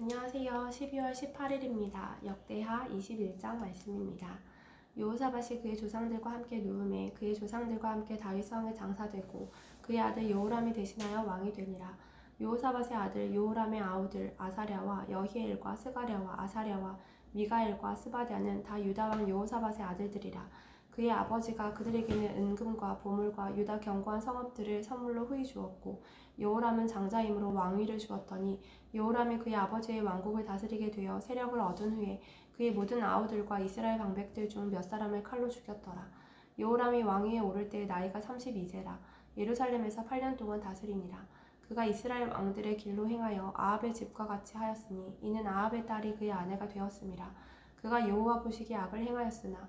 안녕하세요. 12월 18일입니다. 역대하 21장 말씀입니다. 요호사밧이 그의 조상들과 함께 누움에 그의 조상들과 함께 다윗성에 장사되고 그의 아들 요호람이 대신하여 왕이 되니라. 요호사밧의 아들 요호람의 아우들 아사랴와 여히엘과 스가랴와 아사랴와 미가엘과 스바랴는 다 유다 왕 요호사밧의 아들들이라. 그의 아버지가 그들에게는 은금과 보물과 유다 견고한 성읍들을 선물로 후히 주었고 여호람은 장자임으로 왕위를 주었더니 여호람이 그의 아버지의 왕국을 다스리게 되어 세력을 얻은 후에 그의 모든 아우들과 이스라엘 방백들 중 몇 사람을 칼로 죽였더라. 여호람이 왕위에 오를 때 나이가 32세라 예루살렘에서 8년 동안 다스리니라. 그가 이스라엘 왕들의 길로 행하여 아합의 집과 같이 하였으니 이는 아합의 딸이 그의 아내가 되었음이라. 그가 여호와 보시기에 악을 행하였으나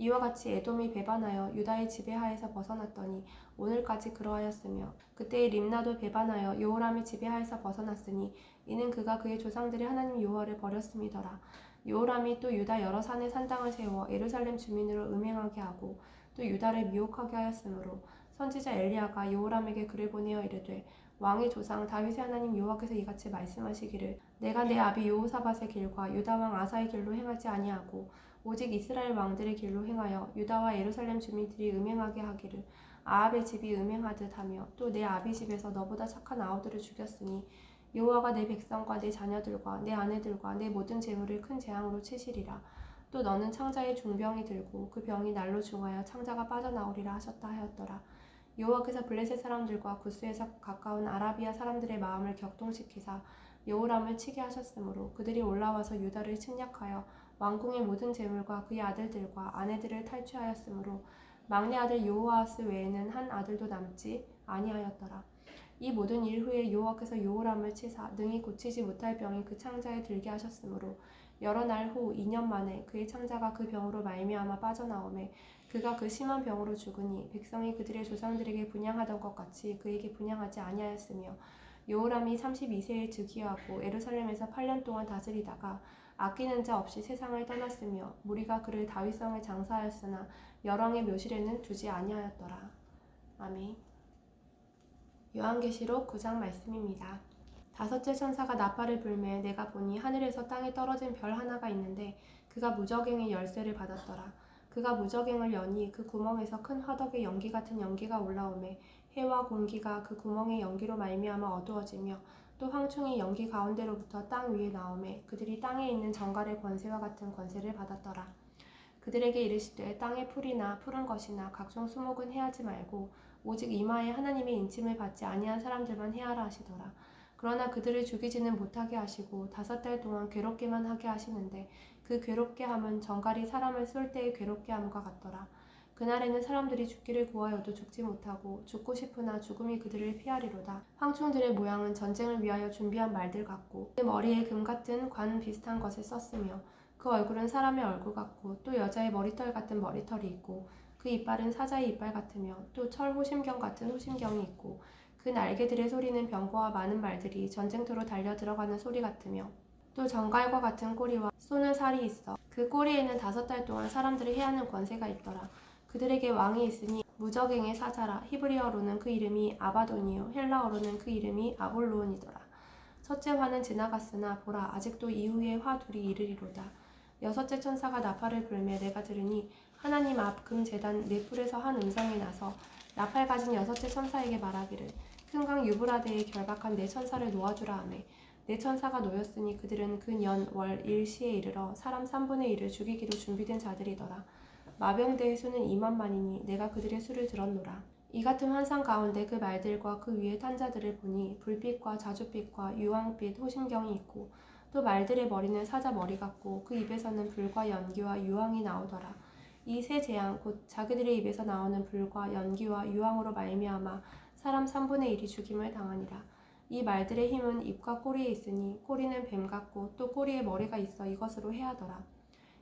이와 같이 에돔이 배반하여 유다의 지배하에서 벗어났더니 오늘까지 그러하였으며 그때의 림나도 배반하여 여호람의 지배하에서 벗어났으니 이는 그가 그의 조상들의 하나님 여호와를 버렸음이더라. 여호람이 또 유다 여러 산에 산당을 세워 예루살렘 주민으로 음행하게 하고 또 유다를 미혹하게 하였으므로 선지자 엘리야가 여호람에게 글을 보내어 이르되 왕의 조상 다윗의 하나님 여호와께서 이같이 말씀하시기를 내가 내 아비 여호사밧의 길과 유다 왕 아사의 길로 행하지 아니하고 오직 이스라엘 왕들의 길로 행하여 유다와 예루살렘 주민들이 음행하게 하기를 아합의 집이 음행하듯 하며 또 내 아비 집에서 너보다 착한 아우들을 죽였으니 여호와가 내 백성과 내 자녀들과 내 아내들과 내 모든 재물을 큰 재앙으로 치시리라. 또 너는 창자의 중병이 들고 그 병이 날로 중하여 창자가 빠져나오리라 하셨다 하였더라. 여호와께서 블레셋 사람들과 구스에서 가까운 아라비아 사람들의 마음을 격동시키사 여호람을 치게 하셨으므로 그들이 올라와서 유다를 침략하여 왕궁의 모든 재물과 그의 아들들과 아내들을 탈취하였으므로 막내 아들 요호아스 외에는 한 아들도 남지 아니하였더라. 이 모든 일 후에 여호와께서 요호람을 치사 능히 고치지 못할 병이 그 창자에 들게 하셨으므로 여러 날 후 2년 만에 그의 창자가 그 병으로 말미암아 빠져나오매 그가 그 심한 병으로 죽으니 백성이 그들의 조상들에게 분양하던 것 같이 그에게 분양하지 아니하였으며 요호람이 32세에 즉위하고 에루살렘에서 8년 동안 다스리다가 아끼는 자 없이 세상을 떠났으며 무리가 그를 다윗성에 장사하였으나 열왕의 묘실에는 두지 아니하였더라. 아멘. 요한계시록 9장 말씀입니다. 다섯째 천사가 나팔을 불매 내가 보니 하늘에서 땅에 떨어진 별 하나가 있는데 그가 무적행의 열쇠를 받았더라. 그가 무적행을 여니 그 구멍에서 큰 화덕의 연기 같은 연기가 올라오매 해와 공기가 그 구멍의 연기로 말미암아 어두워지며 또 황충이 연기 가운데로부터 땅 위에 나오매 그들이 땅에 있는 정갈의 권세와 같은 권세를 받았더라. 그들에게 이르시되 땅의 풀이나 푸른 것이나 각종 수목은 해하지 말고 오직 이마에 하나님의 인침을 받지 아니한 사람들만 해하라 하시더라. 그러나 그들을 죽이지는 못하게 하시고 다섯 달 동안 괴롭게만 하게 하시는데 그 괴롭게 함은 정갈이 사람을 쏠 때의 괴롭게 함과 같더라. 그날에는 사람들이 죽기를 구하여도 죽지 못하고 죽고 싶으나 죽음이 그들을 피하리로다. 황충들의 모양은 전쟁을 위하여 준비한 말들 같고 그 머리에 금 같은 관 비슷한 것을 썼으며 그 얼굴은 사람의 얼굴 같고 또 여자의 머리털 같은 머리털이 있고 그 이빨은 사자의 이빨 같으며 또 철 호심경 같은 호심경이 있고 그 날개들의 소리는 병거와 많은 말들이 전쟁터로 달려 들어가는 소리 같으며 또 정갈과 같은 꼬리와 쏘는 살이 있어 그 꼬리에는 다섯 달 동안 사람들을 해하는 권세가 있더라. 그들에게 왕이 있으니 무적행의 사자라 히브리어로는 그 이름이 아바돈이요 헬라어로는 그 이름이 아볼로온이더라. 첫째 화는 지나갔으나 보라 아직도 이후의 화 둘이 이르리로다. 여섯째 천사가 나팔을 불매 내가 들으니 하나님 앞금 재단 네 뿔에서 한 음성이 나서 나팔 가진 여섯째 천사에게 말하기를 큰 강 유브라데에 결박한 네 천사를 놓아주라 하매 네 천사가 놓였으니 그들은 그년월 일시에 이르러 사람 3분의 1을 죽이기로 준비된 자들이더라. 마병대의 수는 2만만이니 내가 그들의 수를 들었노라. 이 같은 환상 가운데 그 말들과 그 위에 탄 자들을 보니 불빛과 자주빛과 유황빛 호심경이 있고 또 말들의 머리는 사자 머리 같고 그 입에서는 불과 연기와 유황이 나오더라. 이 세 재앙 곧 자기들의 입에서 나오는 불과 연기와 유황으로 말미암아 사람 3분의 1이 죽임을 당하니라. 이 말들의 힘은 입과 꼬리에 있으니 꼬리는 뱀 같고 또 꼬리에 머리가 있어 이것으로 해하더라.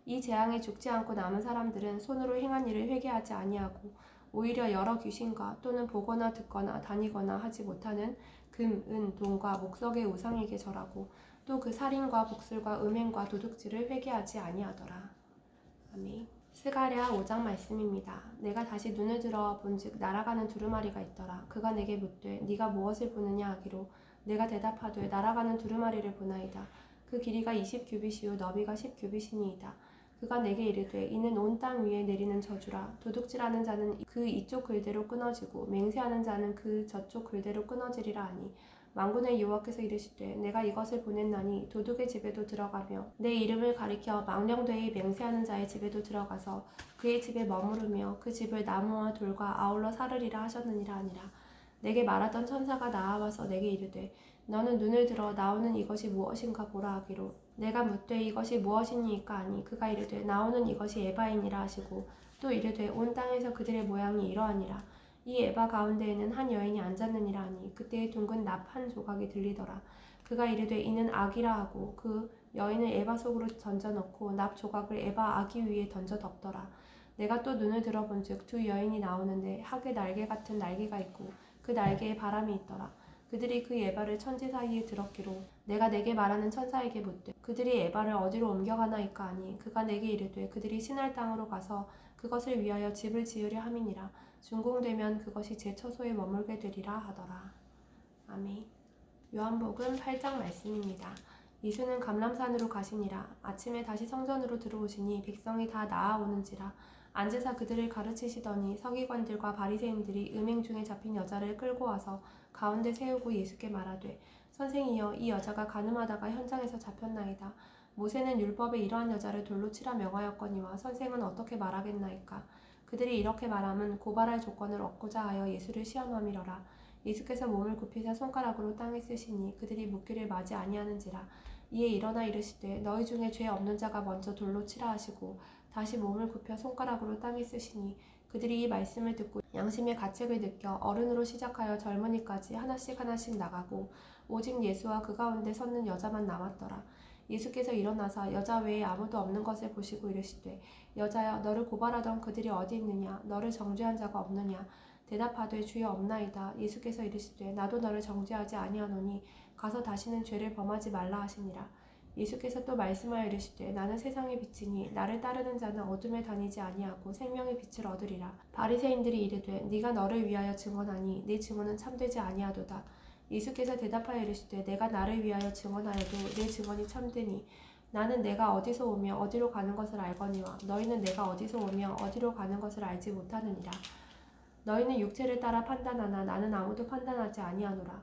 이 재앙에 죽지 않고 남은 사람들은 손으로 행한 일을 회개하지 아니하고 오히려 여러 귀신과 또는 보거나 듣거나 다니거나 하지 못하는 금, 은, 돈과 목석의 우상에게 절하고 또 그 살인과 복술과 음행과 도둑질을 회개하지 아니하더라. 아멘. 스가랴 5장 말씀입니다. 내가 다시 눈을 들어 본즉 날아가는 두루마리가 있더라. 그가 내게 묻되 네가 무엇을 보느냐 하기로 내가 대답하되 날아가는 두루마리를 보나이다. 그 길이가 20 규빗이요 너비가 10 규빗이니이다. 그가 내게 이르되 이는 온 땅 위에 내리는 저주라. 도둑질하는 자는 그 이쪽 글대로 끊어지고 맹세하는 자는 그 저쪽 글대로 끊어지리라 하니 만군의 여호와께서 이르시되 내가 이것을 보냈나니 도둑의 집에도 들어가며 내 이름을 가리켜 망령되이 맹세하는 자의 집에도 들어가서 그의 집에 머무르며 그 집을 나무와 돌과 아울러 사르리라 하셨느니라 하니라. 내게 말하던 천사가 나와서 내게 이르되 너는 눈을 들어 나오는 이것이 무엇인가 보라 하기로 내가 묻되 이것이 무엇이니까 하니 그가 이르되 나오는 이것이 에바이니라 하시고 또 이르되 온 땅에서 그들의 모양이 이러하니라. 이 에바 가운데에는 한 여인이 앉았느니라 하니 그때의 둥근 납 한 조각이 들리더라. 그가 이르되 이는 악이라 하고 그 여인을 에바 속으로 던져 넣고 납 조각을 에바 아기 위에 던져 덮더라. 내가 또 눈을 들어본즉 두 여인이 나오는데 학의 날개 같은 날개가 있고 그 날개에 바람이 있더라 그들이 그 에바를 천지 사이에 들었기로 내가 내게 말하는 천사에게 묻되 그들이 에바를 어디로 옮겨가나이까 하니 그가 내게 이르되 그들이 신할 땅으로 가서 그것을 위하여 집을 지으려 함이니라. 준공되면 그것이 제 처소에 머물게 되리라 하더라. 아멘. 요한복음 8장 말씀입니다. 예수는 감람산으로 가시니라. 아침에 다시 성전으로 들어오시니 백성이 다 나아오는지라 앉으사 그들을 가르치시더니 서기관들과 바리새인들이 음행 중에 잡힌 여자를 끌고 와서 가운데 세우고 예수께 말하되 선생이여 이 여자가 가늠하다가 현장에서 잡혔나이다. 모세는 율법에 이러한 여자를 돌로 치라 명하였거니와 선생은 어떻게 말하겠나이까. 그들이 이렇게 말함은 고발할 조건을 얻고자 하여 예수를 시험함이러라. 예수께서 몸을 굽히사 손가락으로 땅에 쓰시니 그들이 묻기를 맞이 아니하는지라. 이에 일어나 이르시되 너희 중에 죄 없는 자가 먼저 돌로 치라 하시고 다시 몸을 굽혀 손가락으로 땅에 쓰시니 그들이 이 말씀을 듣고 양심의 가책을 느껴 어른으로 시작하여 젊은이까지 하나씩 하나씩 나가고 오직 예수와 그 가운데 섰는 여자만 남았더라. 예수께서 일어나사 여자 외에 아무도 없는 것을 보시고 이르시되 여자여 너를 고발하던 그들이 어디 있느냐? 너를 정죄한 자가 없느냐? 대답하되 주여 없나이다. 예수께서 이르시되 나도 너를 정죄하지 아니하노니 가서 다시는 죄를 범하지 말라 하시니라 예수께서 또 말씀하여 이르시되 나는 세상의 빛이니 나를 따르는 자는 어둠에 다니지 아니하고 생명의 빛을 얻으리라. 바리새인들이 이르되 네가 너를 위하여 증언하니 네 증언은 참되지 아니하도다. 예수께서 대답하여 이르시되 내가 나를 위하여 증언하여도 내 증언이 참되니 나는 내가 어디서 오며 어디로 가는 것을 알거니와 너희는 내가 어디서 오며 어디로 가는 것을 알지 못하느니라. 너희는 육체를 따라 판단하나 나는 아무도 판단하지 아니하노라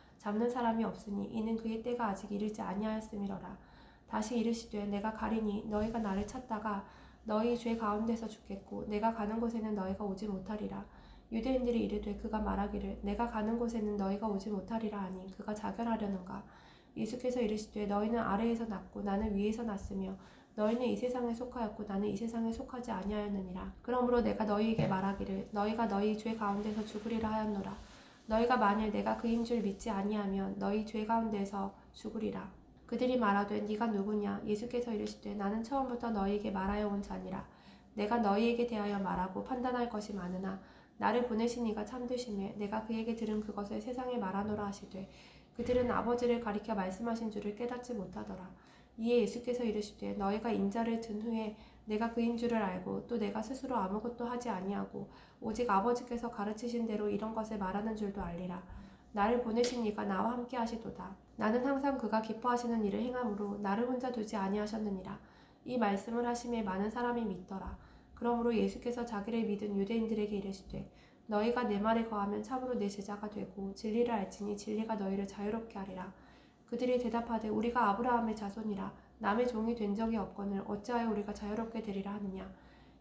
잡는 사람이 없으니 이는 그의 때가 아직 이르지 아니하였음이로라. 다시 이르시되 내가 가리니 너희가 나를 찾다가 너희 죄 가운데서 죽겠고 내가 가는 곳에는 너희가 오지 못하리라. 유대인들이 이르되 그가 말하기를 내가 가는 곳에는 너희가 오지 못하리라 하니 그가 자결하려는가. 예수께서 이르시되 너희는 아래에서 났고 나는 위에서 났으며 너희는 이 세상에 속하였고 나는 이 세상에 속하지 아니하였느니라. 그러므로 내가 너희에게 말하기를 너희가 너희 죄 가운데서 죽으리라 하였노라. 너희가 만일 내가 그인 줄 믿지 아니하면 너희 죄 가운데서 죽으리라. 그들이 말하되 네가 누구냐? 예수께서 이르시되 나는 처음부터 너희에게 말하여 온 자니라. 내가 너희에게 대하여 말하고 판단할 것이 많으나 나를 보내신 이가 참되심에 내가 그에게 들은 그것을 세상에 말하노라 하시되 그들은 아버지를 가리켜 말씀하신 줄을 깨닫지 못하더라. 이에 예수께서 이르시되 너희가 인자를 든 후에 내가 그인 줄을 알고 또 내가 스스로 아무것도 하지 아니하고 오직 아버지께서 가르치신 대로 이런 것을 말하는 줄도 알리라. 나를 보내신 이가 나와 함께 하시도다. 나는 항상 그가 기뻐하시는 일을 행함으로 나를 혼자 두지 아니하셨느니라. 이 말씀을 하심에 많은 사람이 믿더라. 그러므로 예수께서 자기를 믿은 유대인들에게 이르시되 너희가 내 말에 거하면 참으로 내 제자가 되고 진리를 알지니 진리가 너희를 자유롭게 하리라. 그들이 대답하되 우리가 아브라함의 자손이라 남의 종이 된 적이 없거늘 어찌하여 우리가 자유롭게 되리라 하느냐?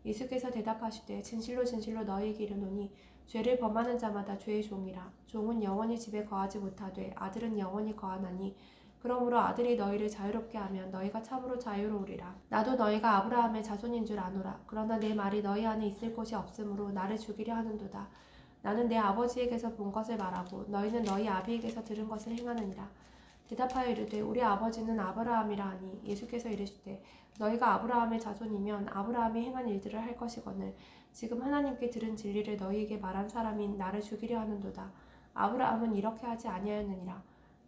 예수께서 대답하시되 진실로 진실로 너희에게 이르노니 죄를 범하는 자마다 죄의 종이라. 종은 영원히 집에 거하지 못하되 아들은 영원히 거하나니 그러므로 아들이 너희를 자유롭게 하면 너희가 참으로 자유로우리라. 나도 너희가 아브라함의 자손인 줄 아노라. 그러나 내 말이 너희 안에 있을 곳이 없으므로 나를 죽이려 하는도다. 나는 내 아버지에게서 본 것을 말하고 너희는 너희 아비에게서 들은 것을 행하느니라 대답하여 이르되 우리 아버지는 아브라함이라 하니 예수께서 이르시되 너희가 아브라함의 자손이면 아브라함이 행한 일들을 할 것이거늘 지금 하나님께 들은 진리를 너희에게 말한 사람인 나를 죽이려 하는도다. 아브라함은 이렇게 하지 아니하였느니라.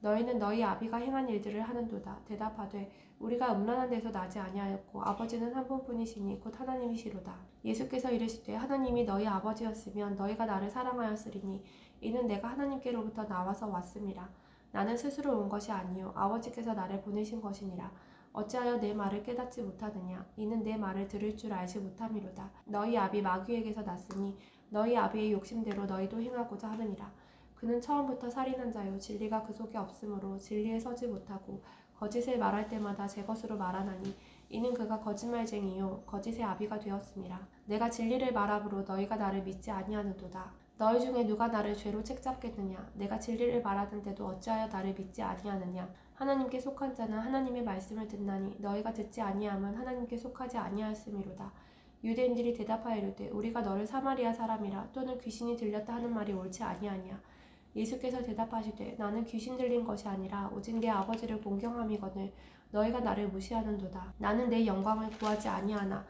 너희는 너희 아비가 행한 일들을 하는도다. 대답하되 우리가 음란한 데서 나지 아니하였고 아버지는 한 분뿐이시니 곧 하나님이시로다. 예수께서 이르시되 하나님이 너희 아버지였으면 너희가 나를 사랑하였으리니 이는 내가 하나님께로부터 나와서 왔음이라 나는 스스로 온 것이 아니요 아버지께서 나를 보내신 것이니라. 어찌하여 내 말을 깨닫지 못하느냐? 이는 내 말을 들을 줄 알지 못함이로다. 너희 아비 마귀에게서 났으니 너희 아비의 욕심대로 너희도 행하고자 하느니라. 그는 처음부터 살인한 자요. 진리가 그 속에 없으므로 진리에 서지 못하고 거짓을 말할 때마다 제 것으로 말하나니 이는 그가 거짓말쟁이요. 거짓의 아비가 되었습니다. 내가 진리를 말함으로 너희가 나를 믿지 아니하는도다 너희 중에 누가 나를 죄로 책잡겠느냐? 내가 진리를 말하는데도 어찌하여 나를 믿지 아니하느냐? 하나님께 속한 자는 하나님의 말씀을 듣나니 너희가 듣지 아니함은 하나님께 속하지 아니하였음이로다. 유대인들이 대답하여 이르되 우리가 너를 사마리아 사람이라 또는 귀신이 들렸다 하는 말이 옳지 아니하냐? 예수께서 대답하시되 나는 귀신 들린 것이 아니라 오직 내 아버지를 공경함이거늘 너희가 나를 무시하는도다. 나는 내 영광을 구하지 아니하나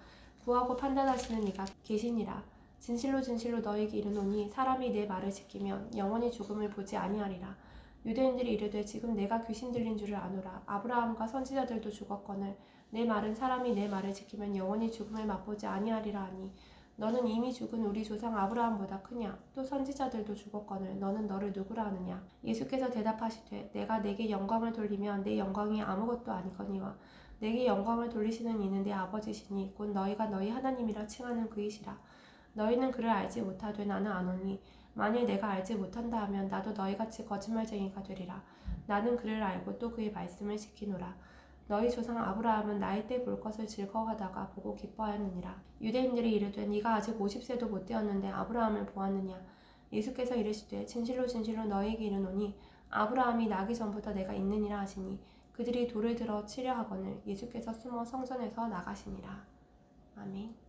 구하고 판단하시는 이가 계시니라 진실로 진실로 너희에게 이르노니 사람이 내 말을 지키면 영원히 죽음을 보지 아니하리라. 유대인들이 이르되 지금 내가 귀신 들린 줄을 아노라. 아브라함과 선지자들도 죽었거늘 내 말은 사람이 내 말을 지키면 영원히 죽음을 맛보지 아니하리라 하니 너는 이미 죽은 우리 조상 아브라함보다 크냐? 또 선지자들도 죽었거늘 너는 너를 누구라 하느냐? 예수께서 대답하시되 내가 내게 영광을 돌리면 내 영광이 아무것도 아니거니와 내게 영광을 돌리시는 이는 내 아버지시니 곧 너희가 너희 하나님이라 칭하는 그이시라 너희는 그를 알지 못하되 나는 아노니 만일 내가 알지 못한다 하면 나도 너희같이 거짓말쟁이가 되리라. 나는 그를 알고 또 그의 말씀을 지키노라. 너희 조상 아브라함은 나이 때 볼 것을 즐거워하다가 보고 기뻐하였느니라. 유대인들이 이르되 네가 아직 50세도 못 되었는데 아브라함을 보았느냐? 예수께서 이르시되 진실로 진실로 너희에게 이르노니 아브라함이 나기 전부터 내가 있느니라 하시니 그들이 돌을 들어 치려 하거늘 예수께서 숨어 성전에서 나가시니라. 아멘